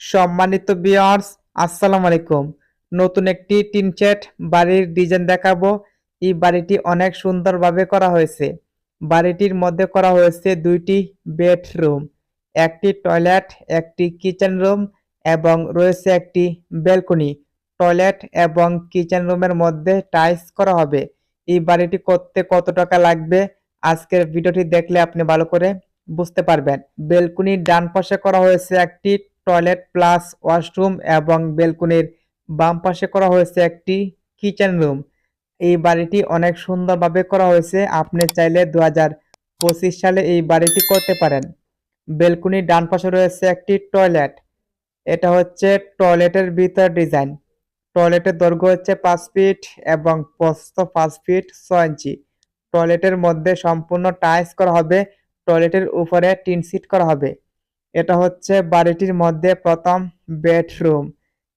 সম্মানিত বিয়ার্স আসসালামু আলাইকুম। নতুন একটি টিন সেট বাড়ির ডিজাইন দেখাবো। এই বাড়িটি অনেক সুন্দরভাবে করা হয়েছে। বাড়িটির মধ্যে করা হয়েছে দুইটি বেডরুম, একটি টয়লেট, একটি কিচেন রুম এবং রয়েছে একটি ব্যালকনি টয়লেট এবং কিচেন রুমের মধ্যে টাইলস করা হবে। এই বাড়িটি করতে কত টাকা লাগবে? আজকের ভিডিওটি দেখলে আপনি ভালো করে বুঝতে পারবেন। বেলকুনির ডান পাশে করা হয়েছে একটি টয়লেট প্লাস ওয়াশরুম এবং বেলকুনির বাম পাশে করা হয়েছে একটি কিচেন রুম। এই বাড়িটি অনেক সুন্দরভাবে করা হয়েছে। আপনি চাইলে দু সালে এই বাড়িটি করতে পারেন। বেলকুনির ডান পাশে রয়েছে একটি টয়লেট। এটা হচ্ছে টয়লেটের ভিতর ডিজাইন। টয়লেটের দৈর্ঘ্য হচ্ছে পাঁচ ফিট এবং প্রস্থ পাঁচ ফিট ছয় ইঞ্চি। টয়লেটের মধ্যে সম্পূর্ণ টাইলস করা হবে। টয়লেটের উপরে টিন সিট করা হবে। এটা হচ্ছে বাড়িটির মধ্যে প্রথম বেডরুম।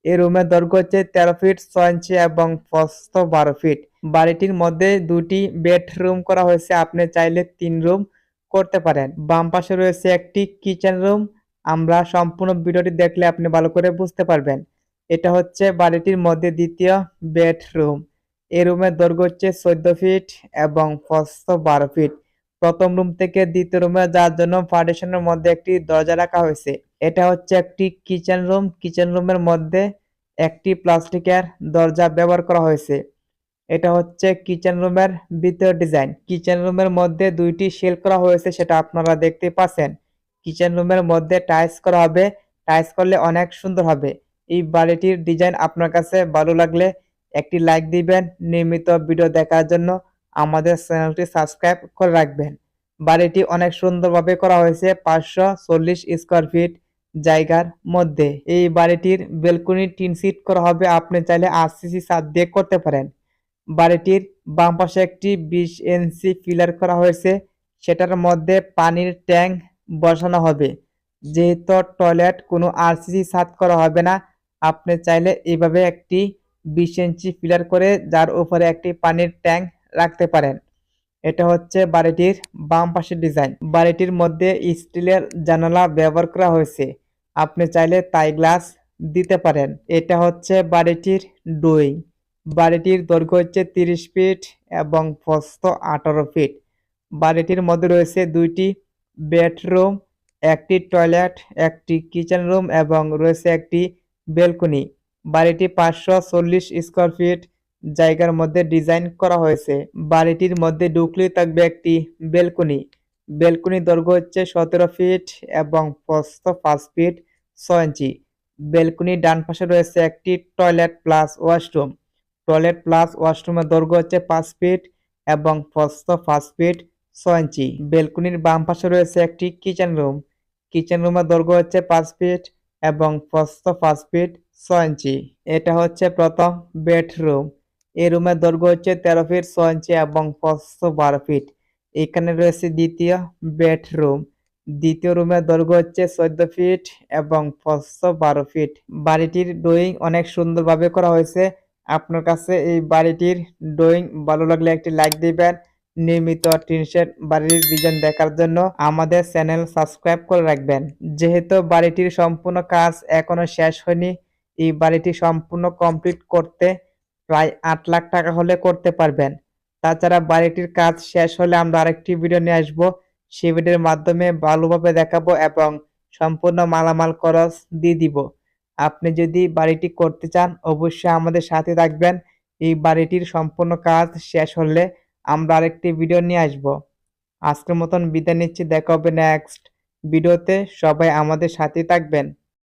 এই রুমের দৈর্ঘ্য হচ্ছে তেরো ফিট, ছয় ইঞ্চি এবং প্রস্থ বারো ফিট। বাড়িটির মধ্যে দুটি বেডরুম করা হয়েছে। আপনি চাইলে তিন রুম করতে পারেন। বাম পাশে রয়েছে একটি কিচেন রুম। আমরা সম্পূর্ণ ভিডিওটি দেখলে আপনি ভালো করে বুঝতে পারবেন। এটা হচ্ছে বাড়িটির মধ্যে দ্বিতীয় বেডরুম। এই রুমের দৈর্ঘ্য হচ্ছে চোদ্দ ফিট এবং প্রস্থ বারো ফিট। প্রথম রুম থেকে দ্বিতীয় রুমে যাওয়ার জন্য পার্টিশনের মধ্যে একটি দরজা রাখা হয়েছে। এটা হচ্ছে একটি কিচেন রুম কিচেন রুমের মধ্যে একটি প্লাস্টিকের দরজা ব্যবহার করা হয়েছে। এটা হচ্ছে কিচেন রুমের ভিতর ডিজাইন কিচেন রুমের মধ্যে দুইটি শেল করা হয়েছে, সেটা আপনারা দেখতে পাচ্ছেন। কিচেন রুমের মধ্যে টাইলস করা হবে। টাইলস করলে অনেক সুন্দর হবে। এই বাড়িটির ডিজাইন আপনার কাছে ভালো লাগলে একটি লাইক দিবেন। নিয়মিত ভিডিও দেখার জন্য আমাদের চ্যানেলটি সাবস্ক্রাইব করে রাখবেন। বাড়িটি অনেক সুন্দরভাবে করা হয়েছে পাঁচশো চল্লিশ স্কোয়ার ফিট জায়গার মধ্যে। এই বাড়িটির বেলকনি টিন সিট করা হবে। আপনি চাইলে আরসিসি ছাদ দিয়ে করতে পারেন। বাড়িটির বাম পাশে একটি বিশ ইঞ্চি পিলার করা হয়েছে। সেটার মধ্যে পানির ট্যাঙ্ক বসানো হবে। যেহেতু টয়লেট, কোনো আরসিসি সাত করা হবে না। আপনি চাইলে এভাবে একটি বিশ ইঞ্চি পিলার করে, যার উপরে একটি পানির ট্যাঙ্ক রাখতে পারেন। এটা হচ্ছে বাড়িটির বাম পাশের ডিজাইন। বাড়িটির মধ্যে স্টিলের জানালা ব্যবহার করা হয়েছে। আপনি চাইলে তাই গ্লাস দিতে পারেন। এটা হচ্ছে বাড়িটির ডুই। বাড়িটির দৈর্ঘ্য হচ্ছে তিরিশ ফিট এবং প্রস্থ আঠারো ফিট। বাড়িটির মধ্যে রয়েছে দুইটি বেডরুম, একটি টয়লেট, একটি কিচেন রুম এবং রয়েছে একটি বেলকনি। বাড়িটি পাঁচশো চল্লিশ স্কোয়ার ফিট জায়গার মধ্যে ডিজাইন করা হয়েছে। বাড়িটির মধ্যে ঢুকলেই থাকবে একটি বেলকনি। বেলকনি দৈর্ঘ্য হচ্ছে সতেরো ফিট এবং প্রস্থ পাঁচ ফিট ছয় ইঞ্চি। বেলকনির ডান পাশে রয়েছে একটি toilet plus washroom. Toilet plus ওয়াশরুমের দৈর্ঘ্য হচ্ছে পাঁচ ফিট এবং প্রস্থ পাঁচ ফিট ছয় ইঞ্চি। বেলকনির বাম পাশে রয়েছে একটি কিচেন রুম। কিচেন রুমের দৈর্ঘ্য হচ্ছে পাঁচ ফিট এবং প্রস্থ পাঁচ ফিট ছয় ইঞ্চি। এটা হচ্ছে প্রথম বেডরুম। এই রুমের দৈর্ঘ্য হচ্ছে তেরো ফিট ছয় ইঞ্চি এবং প্রস্থ বারো ফিট। এখানে রয়েছে দ্বিতীয় বেডরুম। দ্বিতীয় রুমের দৈর্ঘ্য হচ্ছে চোদ্দ ফিট এবং প্রস্থ বারো ফিট। বাড়িটির ড্রয়িং অনেক সুন্দরভাবে করা হয়েছে। আপনার কাছে এই বাড়িটির ড্রয়িং ভালো লাগলে একটি লাইক দিবেন। নিয়মিত টিনশেড বাড়ির ডিজাইন দেখার জন্য আমাদের চ্যানেল সাবস্ক্রাইব করে রাখবেন। যেহেতু বাড়িটির সম্পূর্ণ কাজ এখনও শেষ হয়নি, এই বাড়িটি সম্পূর্ণ কমপ্লিট করতে প্রায় আট লাখ টাকা হলে করতে পারবেন। তাছাড়া বাড়িটির কাজ শেষ হলে আমরা আরেকটি ভিডিও নিয়ে আসব। সেই ভিডিওর মাধ্যমে ভালোভাবে দেখাবো এবং সম্পূর্ণ মালামাল খরচ দিয়ে দিব। আপনি যদি বাড়িটি করতে চান, অবশ্যই আমাদের সাথে থাকবেন। এই বাড়িটির সম্পূর্ণ কাজ শেষ হলে আমরা আরেকটি ভিডিও নিয়ে আসব। আজকের মতন বিদায় নিচ্ছি। দেখা হবে নেক্সট ভিডিওতে সবাই আমাদের সাথে থাকবেন।